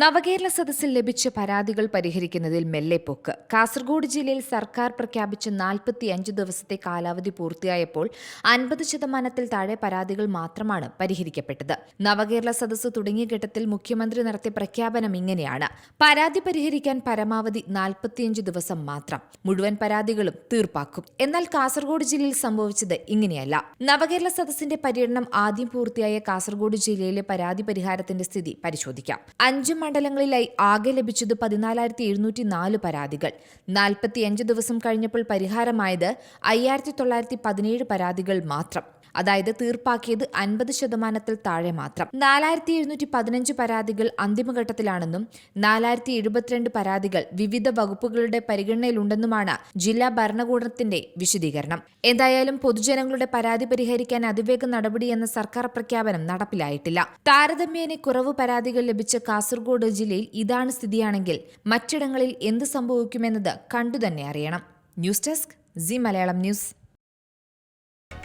നവകേരള സദസ്സിൽ ലഭിച്ച പരാതികൾ പരിഹരിക്കുന്നതിൽ മെല്ലെപ്പൊക്ക് കാസർഗോഡ് ജില്ലയിൽ സർക്കാർ പ്രഖ്യാപിച്ച നാൽപ്പത്തിയഞ്ച് ദിവസത്തെ കാലാവധി പൂർത്തിയായപ്പോൾ അൻപത് ശതമാനത്തിൽ താഴെ പരാതികൾ മാത്രമാണ് പരിഹരിക്കപ്പെട്ടത്. നവകേരള സദസ്സ് തുടങ്ങിയ ഘട്ടത്തിൽ മുഖ്യമന്ത്രി നടത്തിയ പ്രഖ്യാപനം ഇങ്ങനെയാണ്. പരാതി പരിഹരിക്കാൻ പരമാവധി നാൽപ്പത്തിയഞ്ച് ദിവസം മാത്രം. മുഴുവൻ പരാതികളും തീർപ്പാക്കും. എന്നാൽ കാസർഗോഡ് ജില്ലയിൽ സംഭവിച്ചത് ഇങ്ങനെയല്ല. നവകേരള സദസ്സിന്റെ പര്യടനം ആദ്യം പൂർത്തിയായ കാസർഗോഡ് ജില്ലയിലെ പരാതി പരിഹാരത്തിന്റെ സ്ഥിതി പരിശോധിക്കാം. അഞ്ച് മണ്ഡലങ്ങളിലായി ആകെ ലഭിച്ചത് പതിനാലായിരത്തി എഴുന്നൂറ്റി നാല് പരാതികൾ. നാൽപ്പത്തിയഞ്ച് ദിവസം കഴിഞ്ഞപ്പോൾ പരിഹാരമായത് അയ്യായിരത്തി തൊള്ളായിരത്തി പതിനേഴ് പരാതികൾ മാത്രം. അതായത് തീർപ്പാക്കിയത് അൻപത് ശതമാനത്തിൽ താഴെ മാത്രം. നാലായിരത്തി എഴുന്നൂറ്റി പതിനഞ്ച് പരാതികൾ അന്തിമഘട്ടത്തിലാണെന്നും നാലായിരത്തി എഴുപത്തിരണ്ട് പരാതികൾ വിവിധ വകുപ്പുകളുടെ പരിഗണനയിലുണ്ടെന്നുമാണ് ജില്ലാ ഭരണകൂടത്തിന്റെ വിശദീകരണം. എന്തായാലും പൊതുജനങ്ങളുടെ പരാതി പരിഹരിക്കാൻ അതിവേഗ നടപടി എന്ന സർക്കാർ പ്രഖ്യാപനം നടപ്പിലായിട്ടില്ല. താരതമ്യേന കുറവ് പരാതികൾ ലഭിച്ച കാസർഗോഡ് ജില്ലയിൽ ഇതാണ് സ്ഥിതിയാണെങ്കിൽ മറ്റിടങ്ങളിൽ എന്ത് സംഭവിക്കുമെന്നത് കണ്ടുതന്നെ അറിയണം. News desk C Malayalam news.